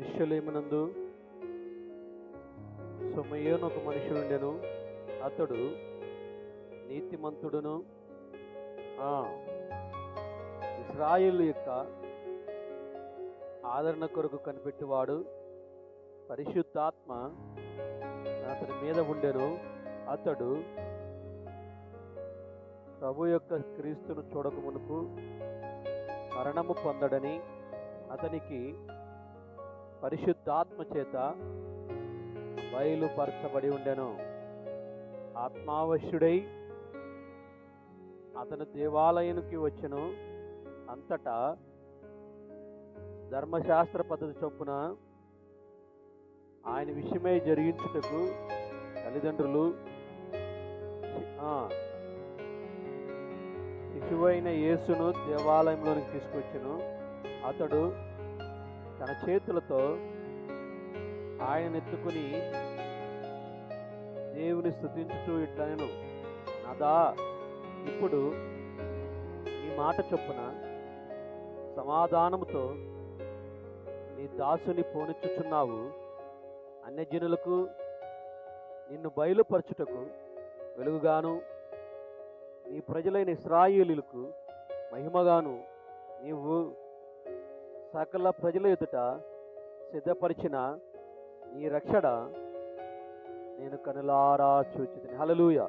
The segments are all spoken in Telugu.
ఎరుషలేమునందు సుమయోను ఒక మనుషుడుండెను. అతడు నీతిమంతుడును. ఇస్రాయిల్ యొక్క ఆదరణ కొరకు కనిపెట్టేవాడు. పరిశుద్ధాత్మ అతని మీద ఉండెను. అతడు ప్రభు యొక్క క్రీస్తును చూడక మునుపు మరణము పొందడని అతనికి పరిశుద్ధాత్మ చేత బయలుపరచబడి ఉండెను. ఆత్మావశ్యుడై అతను దేవాలయానికి వచ్చెను. అంతటా ధర్మశాస్త్ర పద్ధతి చొప్పున ఆయన విషయమై జరిగించుటకు తల్లిదండ్రులు శిశువైన యేసును దేవాలయంలోనికి తీసుకొచ్చెను. అతడు తన చేతులతో ఆయన ఎత్తుకుని దేవుని స్థుతించుతూ ఇట్లనెను. నాదా ఇప్పుడు ఈ మాట చొప్పున సమాధానముతో నీ దాసుని పోనిచ్చుచున్నావు. అన్యజనులకు నిన్ను బయలుపరచుటకు వెలుగుగాను నీ ప్రజలైన ఇస్రాయేలీలకు మహిమగాను నీవు సకల ప్రజల ఎదుట సిద్ధపరిచిన నీ రక్షణ నేను కనులారా చూచితిని హలలుయ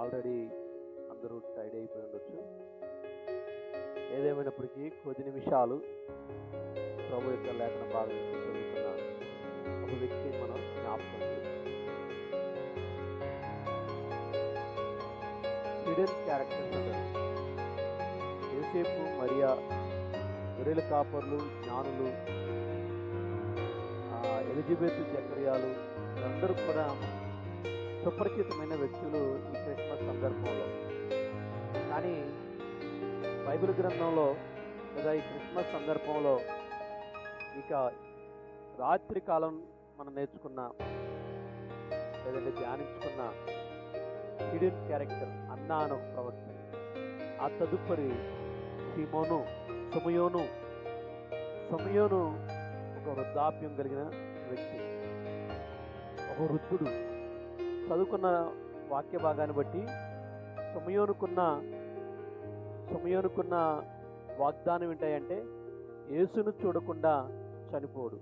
ఆల్రెడీ అందరూ టైడ్ అయిపోయి ఉండొచ్చు. ఏదేమైనప్పటికీ కొద్ది నిమిషాలు ప్రభు యొక్క లేఖన భాగం చదువుతున్న ఒక వ్యక్తి మనం జ్ఞాపకం చేసుకుందాం. హిడెన్ క్యారెక్టర్స్ అంటారు. యోసేపు మరియా గొర్రెల కాపర్లు జ్ఞానులు ఎలిజబెత్ జకరియాలు అందరూ కూడా సుపరిచితమైన వ్యక్తులు ఈ క్రిస్మస్ సందర్భంలో. కానీ బైబిల్ గ్రంథంలో లేదా ఈ క్రిస్మస్ సందర్భంలో ఇక రాత్రి కాలం మనం నేర్చుకున్న లేదంటే ధ్యానించుకున్న హిడెన్ క్యారెక్టర్ అన్నా అని ఒక ప్రవక్త. ఆ తదుపరి సీమోను సుమయోను. సుమయోను ఒక వృద్ధాప్యం కలిగిన వ్యక్తి. ఒక వృద్ధుడు. చదువుకున్న వాక్య భాగాన్ని బట్టి సుమయోనుకున్న సుమయోనుకున్న వాగ్దానం ఏంటంటే యేసును చూడకుండా చనిపోడు.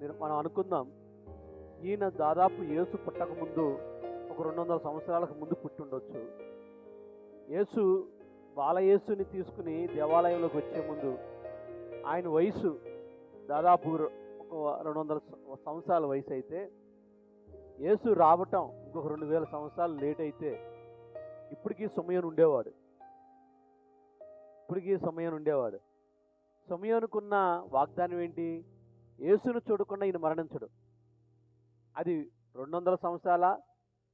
నేను మనం అనుకుందాం ఈయన దాదాపు యేసు పుట్టకముందు ఒక రెండు వందల సంవత్సరాలకు ముందు పుట్టి ఉండొచ్చు యేసు బాలయేసుని తీసుకుని దేవాలయంలోకి వచ్చే ముందు ఆయన వయసు దాదాపు ఒక రెండు వందల సంవత్సరాల వయసు అయితే యేసు రావటం ఇంకొక రెండు వేల సంవత్సరాలు లేట్ అయితే ఇప్పటికీ సమయం ఉండేవాడు. ఇప్పటికీ సమయం ఉండేవాడు. సమయానుకున్న వాగ్దానం ఏంటి? యేసును చూడకుండా ఈయన మరణించడు. అది రెండు వందల సంవత్సరాల?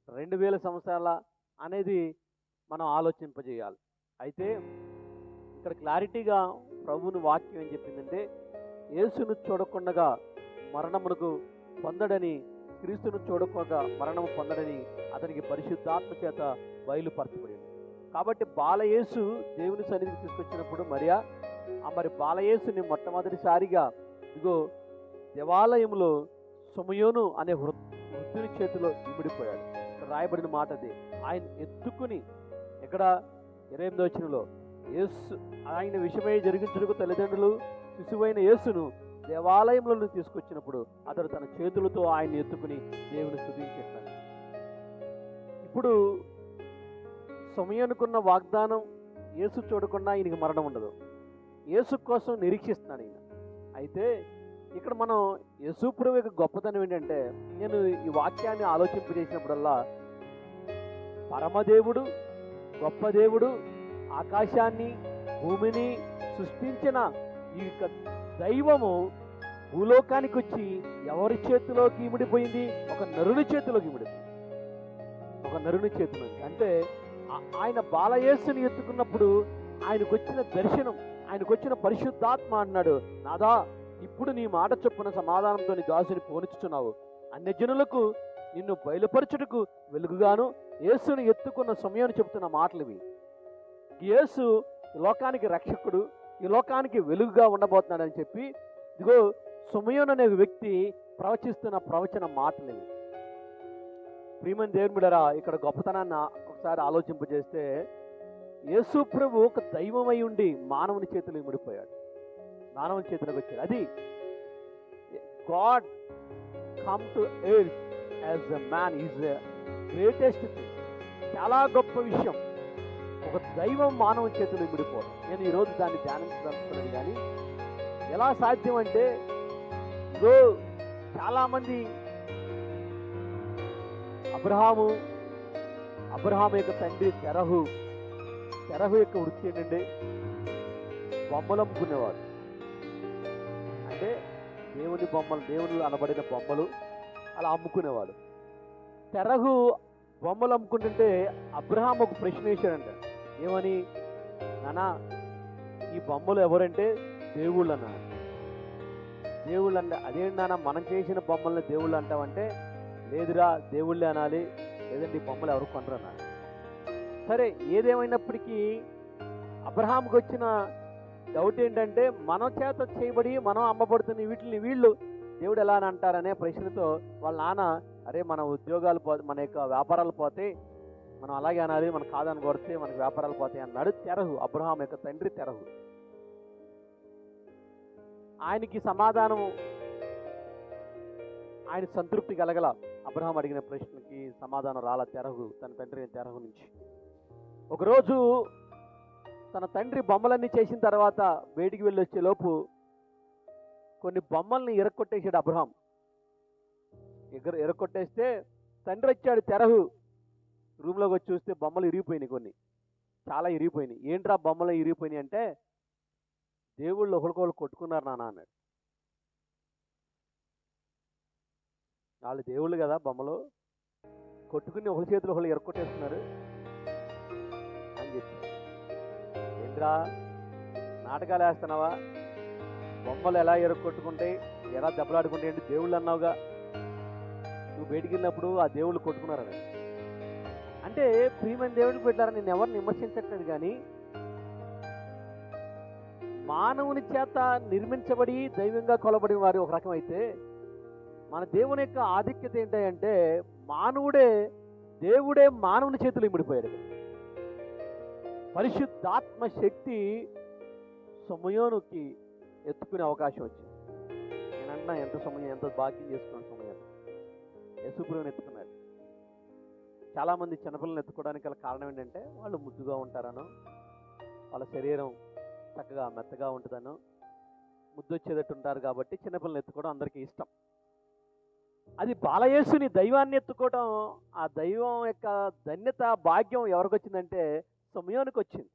రెండు వేల సంవత్సరాల? అనేది మనం ఆలోచింపజేయాలి. అయితే ఇక్కడ క్లారిటీగా ప్రభువుని వాక్యం ఏం చెప్పిందంటే యేసును చూడకుండగా మరణమునకు పొందడని క్రీస్తును చూడకుండా మరణము పొందడని అతనికి పరిశుద్ధాత్మ చేత బయలుపరచబడింది. కాబట్టి బాలయేసు దేవుని సన్నిధికి తీసుకొచ్చినప్పుడు మరియా ఆ మరి బాలయేసుని మొట్టమొదటిసారిగా ఇగో దేవాలయంలో సుమయోను అనే వృ వృద్ధుని చేతిలో ఇమిడిపోయాడు. రాయబడిన మాట అది ఆయన ఎత్తుకుని ఎక్కడ ఇరవై ఎనిమిది వచ్చినలో యేసు ఆయన విషయమై జరిగించుటకు తల్లిదండ్రులు శిశువైన యేసును దేవాలయంలో తీసుకొచ్చినప్పుడు అతడు తన చేతులతో ఆయన ఎత్తుకుని దేవుని స్థుతించేస్తాడు ఇప్పుడు సమయానుకున్న వాగ్దానం యేసు చూడకుండా ఈయనకి మరణం ఉండదు. యేసు కోసం నిరీక్షిస్తున్నాడు ఈయన. అయితే ఇక్కడ మనం యేసుప్రభు యొక్క గొప్పతనం ఏంటంటే నేను ఈ వాక్యాన్ని ఆలోచింపజేసినప్పుడల్లా పరమదేవుడు గొప్ప దేవుడు ఆకాశాన్ని భూమిని సృష్టించిన ఈ యొక్క దైవము భూలోకానికి వచ్చి ఎవరి చేతిలోకి ఇమిడిపోయింది? ఒక నరుని చేతిలోకి ఇమిడిపోయింది. ఒక నరుని చేతిలోకి అంటే ఆయన బాలయేసుని ఎత్తుకున్నప్పుడు ఆయనకు వచ్చిన దర్శనం ఆయనకు వచ్చిన పరిశుద్ధాత్మ అన్నాడు నాదా ఇప్పుడు నీ మాట చొప్పున సమాధానంతో నీ దాసుని పోనిచ్చుచున్నావు. అన్యజనులకు నిన్ను బయలుపరచుటకు వెలుగుగాను యేసుని ఎత్తుకున్న సమయాన్ని చెబుతున్న మాటలు ఇవి. యేసు లోకానికి రక్షకుడు ఈ లోకానికి వెలుగుగా ఉండబోతున్నాడని చెప్పి ఇదిగో సుమయోన్ అనే వ్యక్తి ప్రవచిస్తున్న ప్రవచన మాటలు ఇవి. ప్రియమని దేవుని ఇక్కడ గొప్పతనాన్ని ఒకసారి ఆలోచింపజేస్తే యేసు ప్రభు ఒక దైవమై ఉండి మానవుని చేతిలో ముడిపోయాడు. మానవుని చేతిలోకి వచ్చాడు. అది God come to earth as a man. Is greatest thing చాలా గొప్ప విషయం. ఒక దైవం మానవ చేతులు విడిపోవడం. నేను ఈరోజు దాన్ని ధ్యానించదలుచుకున్నది కానీ ఎలా సాధ్యం అంటే ఇదో చాలామంది అబ్రహాము అబ్రహాం యొక్క తండ్రి తెరహు తెరహు యొక్క వృత్తి ఏంటంటే బొమ్మలు అంటే దేవుని బొమ్మలు దేవుని అనబడిన బొమ్మలు అలా అమ్ముకునేవాడు. తెరహు బొమ్మలు అమ్ముకుంటుంటే అబ్రహాం ఒక ప్రశ్న వేశాడంట. ఏమని? నానా ఈ బొమ్మలు ఎవరంటే దేవుళ్ళు అన్నాడు దేవుళ్ళు అంటే అదేంటి నాన్న మనం చేసిన బొమ్మల్ని దేవుళ్ళు అంటామంటే లేదురా దేవుళ్ళే అనాలి. లేదంటే ఈ బొమ్మలు ఎవరు కొనరు అన్న సరే ఏదేమైనప్పటికీ అబ్రహాంకి వచ్చిన డౌట్ ఏంటంటే మన చేత చేయబడి మనం అమ్మబడుతున్న వీటిని వీళ్ళు దేవుడు ఎలా అని అంటారనే ప్రశ్నతో వాళ్ళ నాన్న అరే మన ఉద్యోగాలు పో మన యొక్క వ్యాపారాలు పోతే మనం అలాగే అనాలి మనం కాదని కొడితే మనకి వ్యాపారాలు పోతాయి అన్నాడు తెరహు అబ్రహాం యొక్క తండ్రి తెరహు. ఆయనకి సమాధానం ఆయన సంతృప్తి కలగల అబ్రహాం అడిగిన ప్రశ్నకి సమాధానం రాల తెరహు తన తండ్రి తెరహు నుంచి. ఒకరోజు తన తండ్రి బొమ్మలన్నీ చేసిన తర్వాత వేడికి వెళ్ళి వచ్చే లోపు కొన్ని బొమ్మల్ని ఇరక్కొట్టేసాడు అబ్రహాం ఎగర ఎరక్కొట్టేస్తే తండ్రి వచ్చాడు తెరహు. రూమ్లోకి వచ్చి చూస్తే బొమ్మలు ఇరిగిపోయినాయి కొన్ని. చాలా ఇరిగిపోయినాయి. ఏంట్రా బొమ్మలు ఇరిగిపోయినాయి అంటే దేవుళ్ళు ఒకరికొకరు కొట్టుకున్నారు నాన్న అన్నాడు. వాళ్ళు దేవుళ్ళు కదా బొమ్మలు. కొట్టుకుని ఒకరి చేతులు ఒకళ్ళు ఎరక్కొట్టేస్తున్నారు అని చెప్పి. ఏంట్రా? నాటకాలు వేస్తున్నావా బొమ్మలు ఎలా ఎరగొట్టుకుంటాయి? ఎలా దెబ్బలాడుకుంటాయి? అంటే దేవుళ్ళు అన్నావుగా. నువ్వు బయటికి వెళ్ళినప్పుడు ఆ దేవుళ్ళు కొట్టుకున్నారని అంటే ప్రియమైన దేవుడికి పెట్టారని నేను ఎవరిని విమర్శించట్లేదు కానీ మానవుని చేత నిర్మించబడి దైవంగా కొలబడిన వారు ఒక రకం అయితే మన దేవుని యొక్క ఆధిక్యత ఏంటంటే మానవుడే దేవుడే మానవుని చేతులు ఇమిడిపోయాడు పరిశుద్ధాత్మ శక్తి సమయోనుకి ఎత్తుకునే అవకాశం వచ్చింది. నేనన్నా ఎంత సమయం ఎంత భాగ్యం చేసుకున్నాను సమయాన్ని ఎత్తుకున్నారు. ఎత్తుకున్నాడు చాలామంది చిన్నపిల్లల్ని ఎత్తుకోవడానికి గల కారణం ఏంటంటే వాళ్ళు ముద్దుగా ఉంటారనో వాళ్ళ శరీరం చక్కగా మెత్తగా ఉంటుందనో ముద్దు వచ్చేటట్టు ఉంటారు కాబట్టి చిన్నపిల్లల్ని ఎత్తుకోవడం అందరికీ ఇష్టం. అది బాలయేసుని దైవాన్ని ఎత్తుకోవడం ఆ దైవం యొక్క ధన్యత భాగ్యం ఎవరికి వచ్చిందంటే సమయానికి వచ్చింది